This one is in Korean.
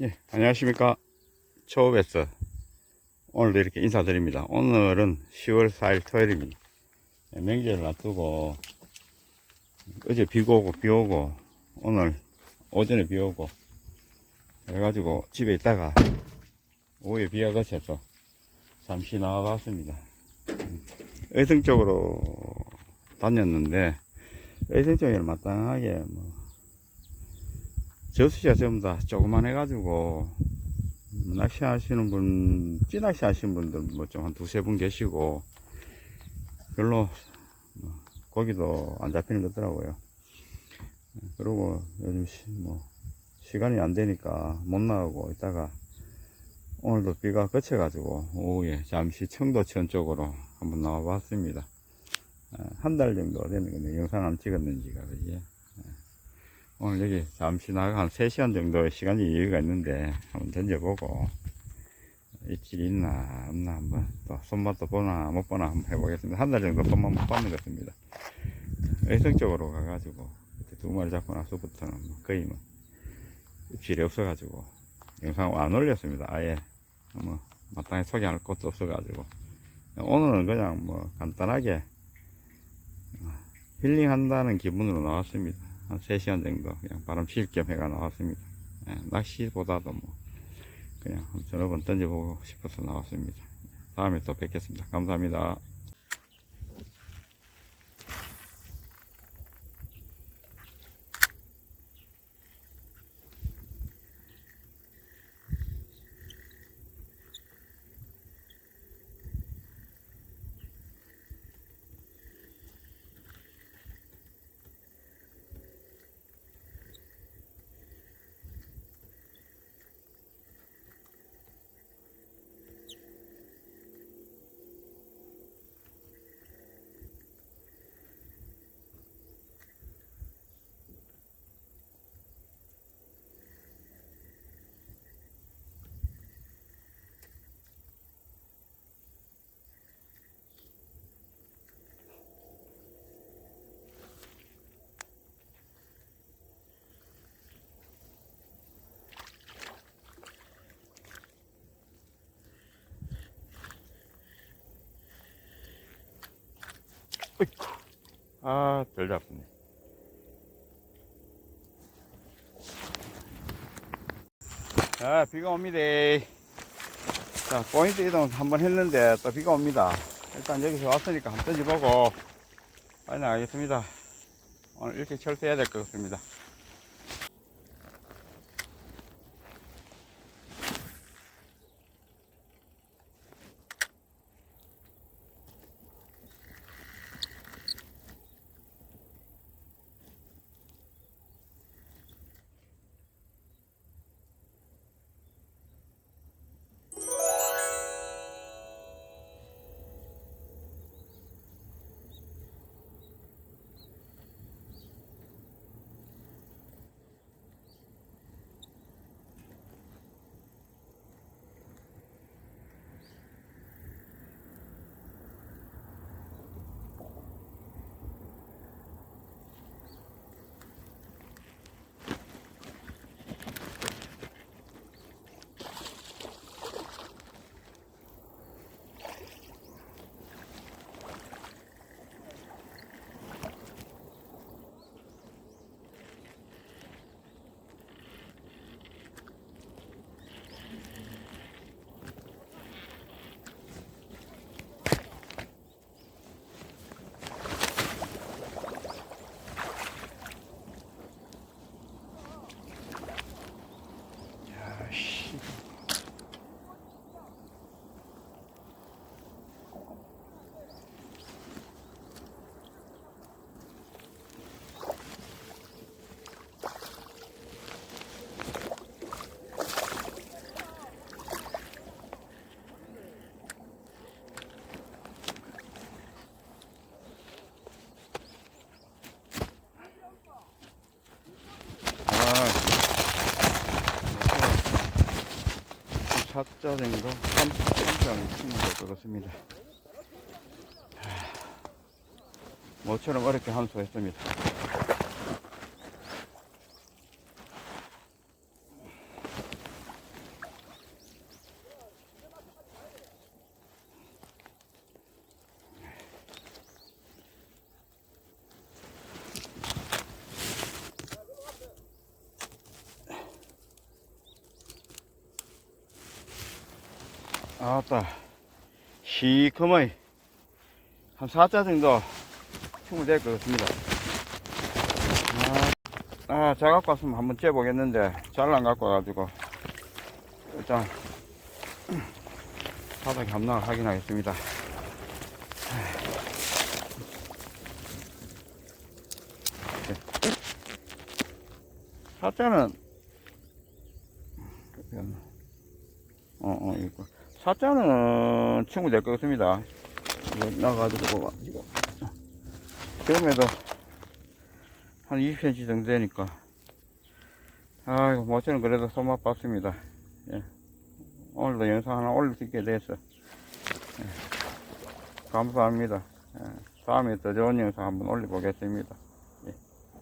예, 안녕하십니까. 초베스. 오늘도 이렇게 인사드립니다. 오늘은 10월 4일 토요일입니다. 예, 명절을 앞두고, 어제 비가 오고, 비 오고, 오늘 오전에 비 오고, 그래가지고 집에 있다가, 오후에 비가 그쳐서 잠시 나와봤습니다. 음, 의성 쪽으로 다녔는데, 의성 쪽에는 마땅하게 뭐, 저수지가 전부 다 조그만 해가지고 음, 낚시 하시는 분, 찌낚시 하시는 분들 뭐 좀 한 두세 분 계시고 별로 뭐 고기도 안 잡히는 것 같더라고요. 그리고 요즘 시, 뭐 시간이 안 되니까 못 나가고 있다가 오늘도 비가 그쳐가지고 오후에 잠시 청도천 쪽으로 한번 나와 봤습니다. 한 달 정도 됐는데 영상 안 찍었는지가 그지? 오늘 여기 잠시 나가 한 3시간 정도 시간이 여유가 있는데 한번 던져보고 입질이 있나 없나 한번 또 손맛도 보나 못 보나 한번 해보겠습니다. 한 달 정도 손맛 못 받는 것 같습니다. 의성적으로 가가지고 두 마리 잡고 나서부터는 뭐 거의 뭐 입질이 없어가지고 영상 안 올렸습니다. 아예 뭐 마땅히 소개할 것도 없어가지고 오늘은 그냥 뭐 간단하게 힐링한다는 기분으로 나왔습니다 한 3시간 정도 그냥 바람 쉴 겸 해가 나왔습니다. 예, 낚시보다도 뭐 그냥 저러 번 던져보고 싶어서 나왔습니다. 다음에 또 뵙겠습니다. 감사합니다. 아, 덜 잡네. 자, 비가 옵니다. 자, 포인트 이동 한번 했는데 또 비가 옵니다. 일단 여기서 왔으니까 한번 던져보고 빨리 나가겠습니다. 오늘 이렇게 철수해야 될 것 같습니다. 자 정도? 3, 3장 치면 될 것 같습니다. 모처럼 어렵게 함수했습니다. 아따, 시커머이. 한 4자 정도 충분히 될것 같습니다. 아, 아, 잘 갖고 왔으면 한번 째보겠는데, 잘 안 갖고 와가지고, 일단, 바닥에 함락을 확인하겠습니다. 사자는, 어, 어, 이거. 사자는 충분히 될것 같습니다. 나가지고, 봐, 이거. 그럼에도 한 20cm 정도 되니까. 아이고, 모처럼 그래도 손맛 봤습니다. 예. 오늘도 영상 하나 올릴 수 있게 됐어. 예. 감사합니다. 예. 다음에 더 좋은 영상 한번 올려보겠습니다.